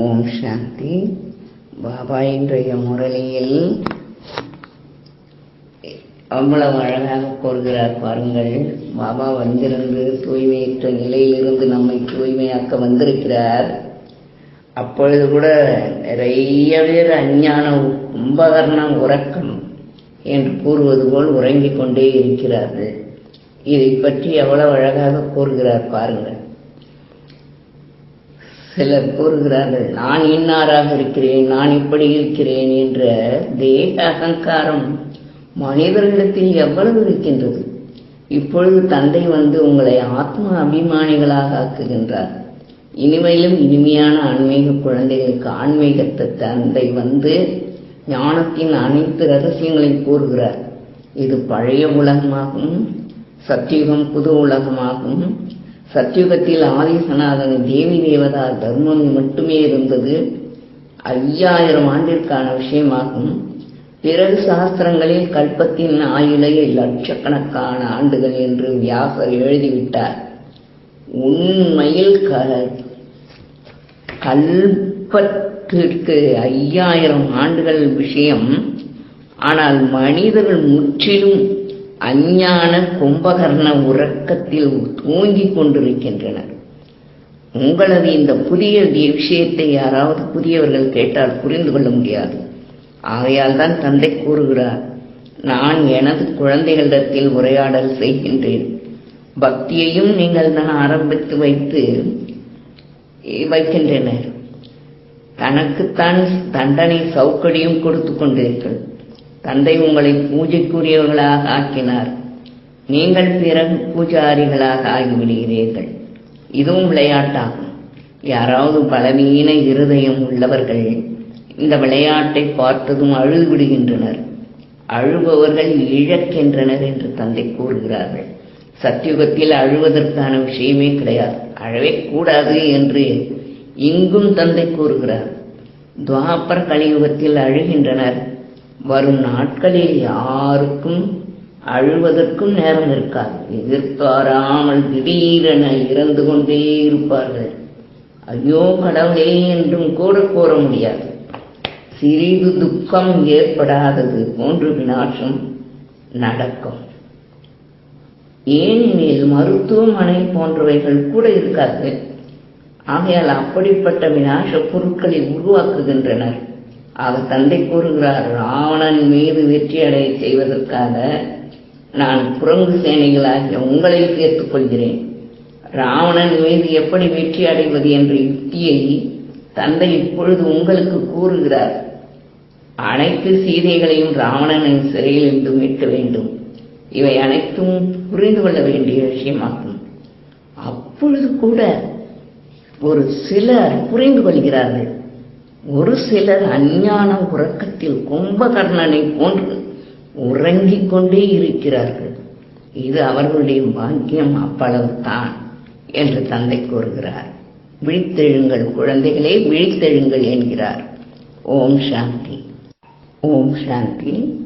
ஓம் சாந்தி. பாபா இன்றைய முரளியில் அவ்வளவு அழகாக கூறுகிறார் பாருங்கள். பாபா வந்திருந்து தூய்மையற்ற நிலையிலிருந்து நம்மை தூய்மையாக்க வந்திருக்கிறார். அப்பொழுது கூட நிறைய பேர் அஞ்ஞான கும்பகர்ணம் உறக்கம் என்று கூறுவது போல் உறங்கிக் கொண்டே இருக்கிறார்கள். இதை பற்றி எவ்வளவு அழகாக கூறுகிறார் பாருங்கள். சிலர் கூறுகிறார்கள் நான் இன்னாராக இருக்கிறேன் நான் இப்படி இருக்கிறேன் என்ற தேக அகங்காரம் மனிதர்களிடத்தில் எவ்வளவு இருக்கின்றது? இப்பொழுது தந்தை வந்து உங்களை ஆத்ம அபிமானிகளாக ஆக்குகின்றார். இனிமையிலும் இனிமையான ஆன்மீக குழந்தைகளுக்கு ஆன்மீகத்தை தந்தை வந்து ஞானத்தின் அனைத்து ரகசியங்களையும் கூறுகிறார். இது பழைய உலகமாகும் சத்தியுகம் புது உலகமாகும். சத்தியுகத்தில் ஆதி சனாதன தேவி தேவதா தர்மம் மட்டுமே இருந்தது. ஐயாயிரம் ஆண்டிற்கான விஷயமாகும். பிறகு சாஸ்திரங்களில் கல்பத்தின் ஆயுளை லட்சக்கணக்கான ஆண்டுகள் என்று வியாசர் எழுதிவிட்டார். உண்மையில் க கல்பத்திற்கு ஐயாயிரம் ஆண்டுகள் விஷயம். ஆனால் மனிதர்கள் முற்றிலும் அஞ்ஞான கும்பகர்ண உறக்கத்தில் தூங்கிக் கொண்டிருக்கின்றனர் உங்களது இந்த புதிய விஷயத்தை யாராவது புதியவர்கள் கேட்டால் புரிந்து கொள்ள முடியாது. ஆகையால் தான் தந்தை கூறுகிறார் நான் எனது குழந்தைகளிடத்தில் உரையாடல் செய்கின்றேன். பக்தியையும் நீங்கள் தான் ஆரம்பித்து வைத்து வைக்கின்றனர். தனக்குத்தான் தண்டனை சௌக்கடியும் கொடுத்து கொண்டீர்கள். தந்தை உங்களை பூஜைக்குரியவர்களாக ஆக்கினார். நீங்கள் பிறகு பூஜாரிகளாக ஆகிவிடுகிறீர்கள். இதுவும் விளையாட்டாகும். யாராவது பலவீன இருதயம் உள்ளவர்கள் இந்த விளையாட்டை பார்த்ததும் அழுது விடுகின்றனர் அழுபவர்கள் இழக்கின்றனர் என்று தந்தை கூறுகிறார்கள். சத்தியுகத்தில் அழுவதற்கான விஷயமே கிடையாது. அழவே கூடாது என்று இங்கும் தந்தை கூறுகிறார். துவாப்பர் கலியுகத்தில் அழுகின்றனர். வரும் நாட்களில் யாருக்கும் அழுவதற்கும் நேரம் இருக்காது. எதிர்பாராமல் திடீரென இறந்து கொண்டே இருப்பார்கள். ஐயோ கடவுளே என்றும் கூட கூற முடியாது. சிறிது துக்கம் ஏற்படாதது போன்று வினாசம் நடக்கும். ஏனெனில் மருத்துவமனை போன்றவைகள் கூட இருக்காது. ஆகையால் அப்படிப்பட்ட விநாச பொருட்களை உருவாக்குகின்றனர். அவர் தந்தை கூறுகிறார் ராவணன் மீது வெற்றி அடைய செய்வதற்காக நான் குரங்கு சேனைகளாகிய உங்களை சேர்த்துக் கொள்கிறேன் ராவணன் மீது எப்படி வெற்றி அடைவது என்ற யுக்தியை தந்தை இப்பொழுது உங்களுக்கு கூறுகிறார். அனைத்து சீதைகளையும் ராவணனின் சிறையிலிருந்து மீட்க வேண்டும். இவை அனைத்தும் புரிந்து கொள்ள வேண்டிய விஷயமாகும். அப்பொழுது கூட ஒரு சிலர் புரிந்து கொள்கிறார்கள். ஒரு சிலர் அஞ்ஞான உறக்கத்தில் கும்பகர்ணனை போன்று உறங்கிக் கொண்டே இருக்கிறார்கள். இது அவர்களுடைய பாக்கியம் அவ்வளவுதான் என்று தந்தை கூறுகிறார். விழித்தெழுங்கள் குழந்தைகளே விழித்தெழுங்கள் என்கிறார். ஓம் சாந்தி. ஓம் சாந்தி.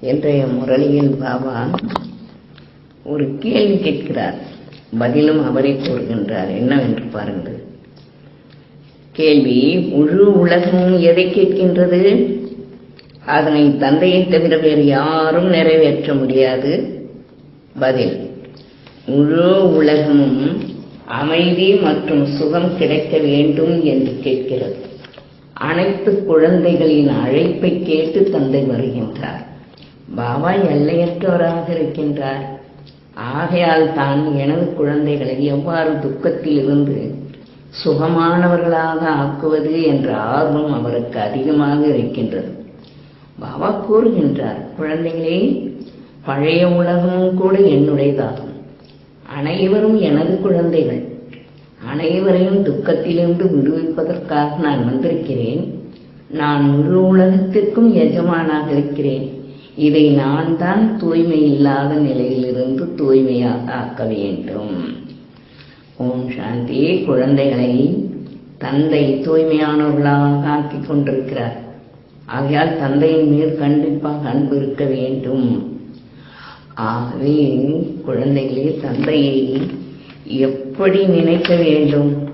இன்றைய முரளியில் பாபா ஒரு கேள்வி கேட்கிறார். பதிலும் அவரே கூறுகின்றார். என்னவென்று பாருங்கள். கேள்வி முழு உலகமும் எதை கேட்கின்றது? அதனை தந்தையை தவிர வேறு யாரும் நிறைவேற்ற முடியாது. பதில் முழு உலகமும் அமைதி மற்றும் சுகம் கிடைக்க வேண்டும் என்று கேட்கிறது. அனைத்து குழந்தைகளின் அழைப்பை கேட்டு தந்தை வருகின்றார். பாபா எல்லையற்றவராக இருக்கின்றார். ஆகையால் தான் எனது குழந்தைகளை எவ்வாறு துக்கத்தில் இருந்து சுகமானவர்களாக ஆக்குவது என்ற ஆர்வம் அவருக்கு அதிகமாக இருக்கின்றது. பாபா கூறுகின்றார் குழந்தைகளே பழைய உலகமும் கூட என்னுடையதாகும். அனைவரும் எனது குழந்தைகள். அனைவரையும் துக்கத்திலிருந்து விடுவிப்பதற்காக நான் வந்திருக்கிறேன். நான் முழு உலகத்திற்கும் எஜமானாக இருக்கிறேன். இதை நான் தான் தூய்மை இல்லாத நிலையிலிருந்து தூய்மையாக ஆக்க வேண்டும். ஓம் சாந்தி குழந்தைகளை தந்தை தூய்மையானவர்களாக ஆக்கிக் கொண்டிருக்கிறார். ஆகையால் தந்தையின் மீது கண்டிப்பாக அன்பு இருக்க வேண்டும். ஆகவே குழந்தைகளே தந்தையை எப்படி நினைக்க வேண்டும்?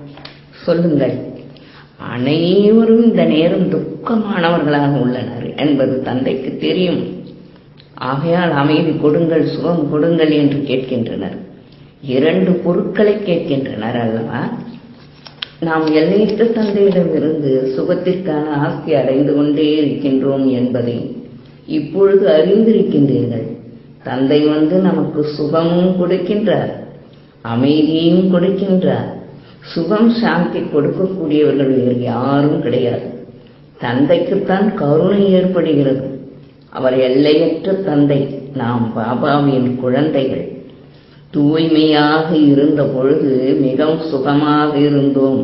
சொல்லுங்கள். அனைவரும் இந்த நேரம் துக்கமானவர்களாக உள்ளனர் என்பது தந்தைக்கு தெரியும். ஆகையால் அமைதி கொடுங்கள் சுகம் கொடுங்கள் என்று கேட்கின்றனர். இரண்டு பொருட்களை கேட்கின்றனர் அல்லவா? நாம் எல்லையற்ற தந்தையிடமிருந்து சுகத்திற்கான ஆஸ்தி அடைந்து கொண்டே இருக்கின்றோம் என்பதை இப்பொழுது அறிந்திருக்கின்றீர்கள். தந்தை வந்து நமக்கு சுகமும் கொடுக்கின்றார் அமைதியையும் கொடுக்கின்றார். சுகம் சாந்தி கொடுக்கக்கூடியவர்கள் வேறு யாரும் கிடையாது. தந்தைக்குத்தான் கருணை ஏற்படுகிறது. அவர் எல்லையற்ற தந்தை நாம் பாபாவின் குழந்தைகள். தூய்மையாக இருந்த பொழுது மிகவும் சுகமாக இருந்தோம்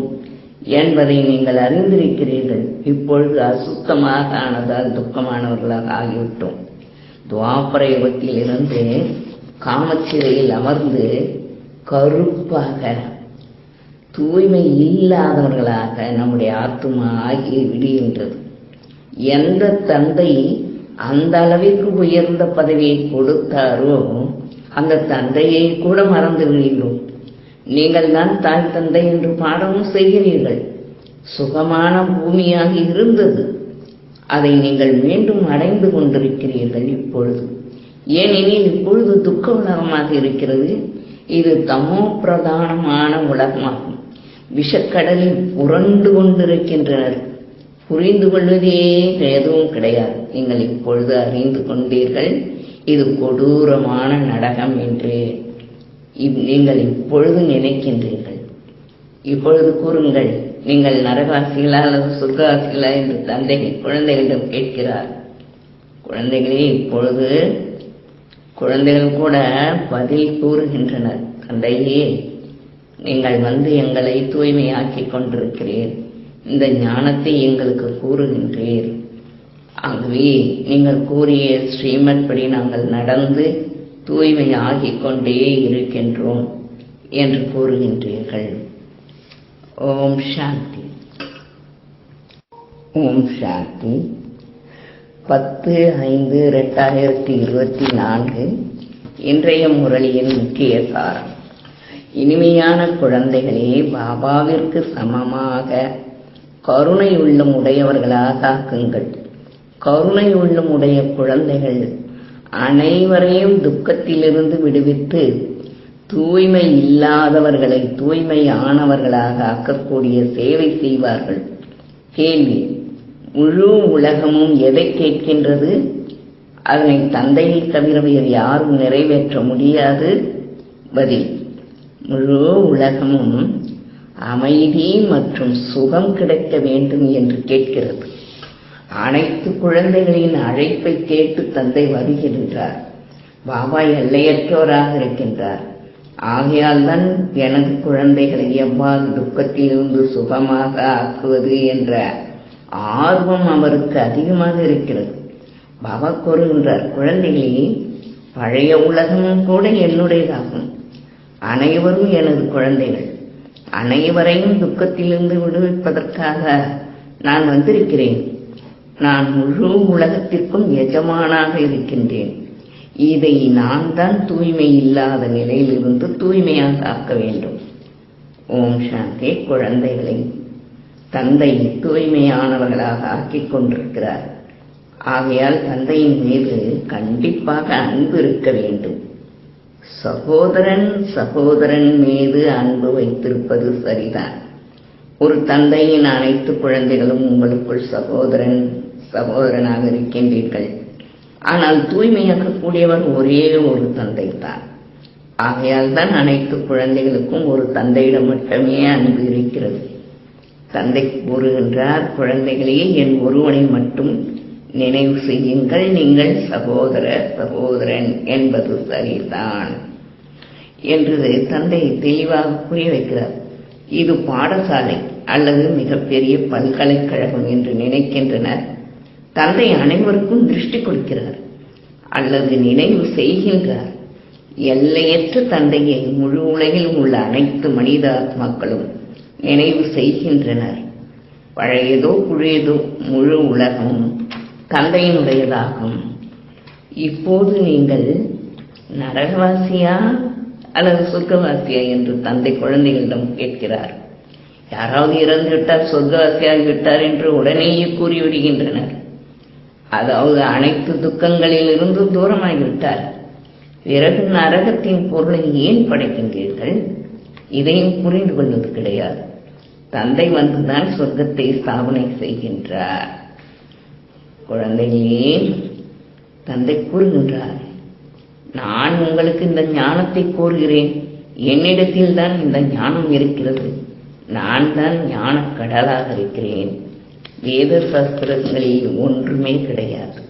என்பதை நீங்கள் அறிந்திருக்கிறீர்கள். இப்பொழுது அசுத்தமாக ஆனதால் துக்கமானவர்களாக ஆகிவிட்டோம். துவாபர யுகத்திலிருந்து காமச்சிறையில் அமர்ந்து கருப்பாக தூய்மை இல்லாதவர்களாக நம்முடைய ஆத்மா ஆகி விடுகின்றது. எந்த தந்தை அந்த அளவிற்கு உயர்ந்த பதவியை கொடுத்தாரோ அந்த தந்தையை கூட மறந்து விடுகிறோம் நீங்கள் தான் தாய் தந்தை என்று பாடமும் செய்கிறீர்கள். சுகமான பூமியாக இருந்தது. அதை நீங்கள் மீண்டும் அடைந்து கொண்டிருக்கிறீர்கள் இப்பொழுது. ஏனெனில் இப்பொழுது துக்க உலகமாக இருக்கிறது? இது தமோ பிரதானமான உலகமாகும். விஷக்கடலில் புரண்டு கொண்டிருக்கின்றனர். புரிந்து கொள்வதே எதுவும் கிடையாது. நீங்கள் இப்பொழுது அறிந்து கொண்டீர்கள். இது கொடூரமான நடகம் என்று நீங்கள் இப்பொழுது நினைக்கின்றீர்கள். இப்பொழுது கூறுங்கள் நீங்கள் நரகாசிகளா அல்லது சொர்க்காசிகளா என்று தந்தை குழந்தைகளிடம் கேட்கிறார். குழந்தைகளே இப்பொழுது குழந்தைகள் கூட பதில் கூறுகின்றனர். தந்தையே நீங்கள் வந்து எங்களை தூய்மையாக்கி கொண்டிருக்கிறீர். இந்த ஞானத்தை எங்களுக்கு கூறுகின்றீர். ஆகவே நீங்கள் கூறிய ஸ்ரீமத் படி நாங்கள் நடந்து தூய்மை ஆகிக் கொண்டே இருக்கின்றோம் என்று கூறுகின்றீர்கள். ஓம் சாந்தி. ஓம் சாந்தி. பத்து ஐந்து ரெண்டாயிரத்தி இருபத்தி நான்கு இன்றைய முரளியின் முக்கிய சாரம் இனிமையான குழந்தைகளே பாபாவிற்கு சமமாக கருணை உள்ளம் உடையவர்களாக ஆக்குங்கள். கருணை உள்ளம் உடைய குழந்தைகள் அனைவரையும் துக்கத்திலிருந்து விடுவித்து தூய்மை இல்லாதவர்களை தூய்மையானவர்களாக ஆக்கக்கூடிய சேவை செய்வார்கள். கேள்வி முழு உலகமும் எதை கேட்கின்றது? அதனை தந்தையை தவிர வேறு யாரும் நிறைவேற்ற முடியாது. பதில் முழு உலகமும் அமைதி மற்றும் சுகம் கிடைக்க வேண்டும் என்று கேட்கிறது. அனைத்து குழந்தைகளின் அழைப்பை கேட்டு தந்தை வருகின்றார். பாபா எல்லையற்றோராக இருக்கின்றார். ஆகையால் தான் எனது குழந்தைகளை எவ்வாறு துக்கத்திலிருந்து சுகமாக ஆக்குவது என்ற ஆர்வம் அவருக்கு அதிகமாக இருக்கிறது. பாபா கூறுகின்றார் குழந்தைகளே பழைய உலகமும் கூட என்னுடையதாகும். அனைவரும் எனது குழந்தைகள். அனைவரையும் துக்கத்திலிருந்து விடுவிப்பதற்காக நான் வந்திருக்கிறேன். நான் முழு உலகத்திற்கும் எஜமானாக இருக்கின்றேன். இதை நான் தான் தூய்மை இல்லாத நிலையிலிருந்து தூய்மையாக ஆக்க வேண்டும். ஓம் சாந்தி குழந்தைகளை. தந்தை தூய்மையானவர்களாக ஆக்கிக் கொண்டிருக்கிறார். ஆகையால் தந்தையின் மீது கண்டிப்பாக அன்பு இருக்க வேண்டும். சகோதரன் சகோதரன் மீது அன்பு வைத்திருப்பது சரிதான். ஒரு தந்தையின் அனைத்து குழந்தைகளும் உங்களுக்குள் சகோதரன் சகோதரனாக இருக்கின்றீர்கள். ஆனால் தூய்மையாக்கக்கூடியவர் ஒரே ஒரு தந்தை தான் ஆகையால் தான் அனைத்து குழந்தைகளுக்கும் ஒரு தந்தையிடம் மட்டுமே அன்பு இருக்கிறது. தந்தை கூறுகின்றார் குழந்தைகளே என் ஒருவனை மட்டும் நினைவு செய்யுங்கள். நீங்கள் சகோதர சகோதரன் என்பது சரிதான் என்று தந்தை தெளிவாக புரிய வைக்கிறார். இது பாடசாலை அல்லது மிகப்பெரிய பல்கலைக்கழகம் என்று நினைக்கின்றனர். தந்தை அனைவருக்கும் திருஷ்டி கொடுக்கிறார். அல்லது நினைவு செய்கின்றார். எல்லையற்ற தந்தையை முழு உலகில் உள்ள அனைத்து மனித மக்களும் நினைவு செய்கின்றனர். பழையதோ புழையதோ முழு உலகமும் தந்தையினுடையதாகும். இப்போது நீங்கள் நரகவாசியா அல்லது சொர்க்கவாசியா என்று தந்தை குழந்தைகளிடம் கேட்கிறார். யாராவது இறந்து விட்டார் சொர்க்கவாசியாகி விட்டார் என்று உடனேயே கூறிவிடுகின்றனர். அதாவது அனைத்து துக்கங்களிலிருந்து தூரமாகிவிட்டார். பிறகு நரகத்தின் பொருளை ஏன் படைக்கின்றீர்கள்? இதையும் புரிந்து கொள்வது கிடையாது. தந்தை வந்துதான் சொர்க்கத்தை ஸ்தாபனை செய்கின்றார். குழந்தைகளே தந்தை கூறுகின்றார் நான் உங்களுக்கு இந்த ஞானத்தை கூறுகிறேன். என்னிடத்தில் தான் இந்த ஞானம் இருக்கிறது. நான் தான் ஞான கடலாக இருக்கிறேன். வேத சாஸ்திரங்களில் ஒன்றுமே கிடையாது.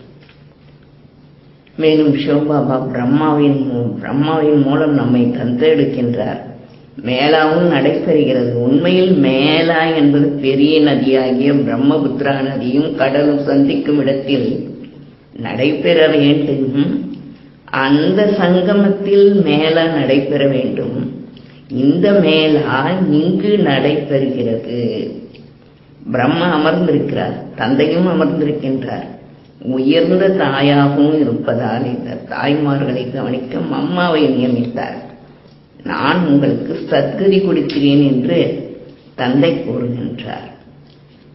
மேலும் சிவபாபா பிரம்மாவின் பிரம்மாவின் மூலம் நம்மை தந்தெடுக்கின்றார் மேலாவும் நடைபெறுகிறது. உண்மையில் மேலா என்பது பெரிய நதியாகிய பிரம்மபுத்திரா நதியும் கடலும் சந்திக்கும் இடத்தில் நடைபெற வேண்டும். அந்த சங்கமத்தில் மேலா நடைபெற வேண்டும். இந்த மேலா இங்கு நடைபெறுகிறது. பிரம்மா அமர்ந்திருக்கிறார் தந்தையும் அமர்ந்திருக்கின்றார். உயர்ந்த தாயாகவும் இருப்பதால் இந்த தாய்மார்களை கவனிக்க அம்மாவை நியமித்தார். நான் உங்களுக்கு சத்கதி கொடுக்கிறேன் என்று தந்தை கூறுகின்றார்.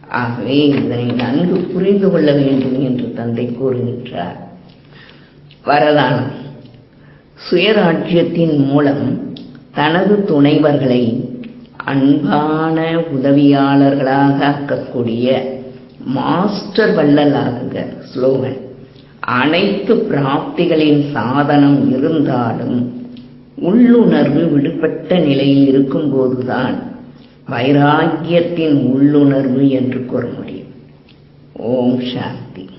ஆகவே இதனை நன்கு புரிந்து கொள்ள வேண்டும் என்று தந்தை கூறுகின்றார். வரதானம் சுயராஜ்யத்தின் மூலம் தனது துணைவர்களை அன்பான உதவியாளர்களாக ஆக்கக்கூடிய மாஸ்டர் வள்ளலாகுக ஸ்லோகன். அனைத்து பிராப்திகளின் சாதனம் இருந்தாலும் உள்ளுணர்வு விடுபட்ட நிலையில் இருக்கும்போதுதான் வைராக்கியத்தின் உள்ளுணர்வு என்று கூற முடியும். ஓம் சாந்தி.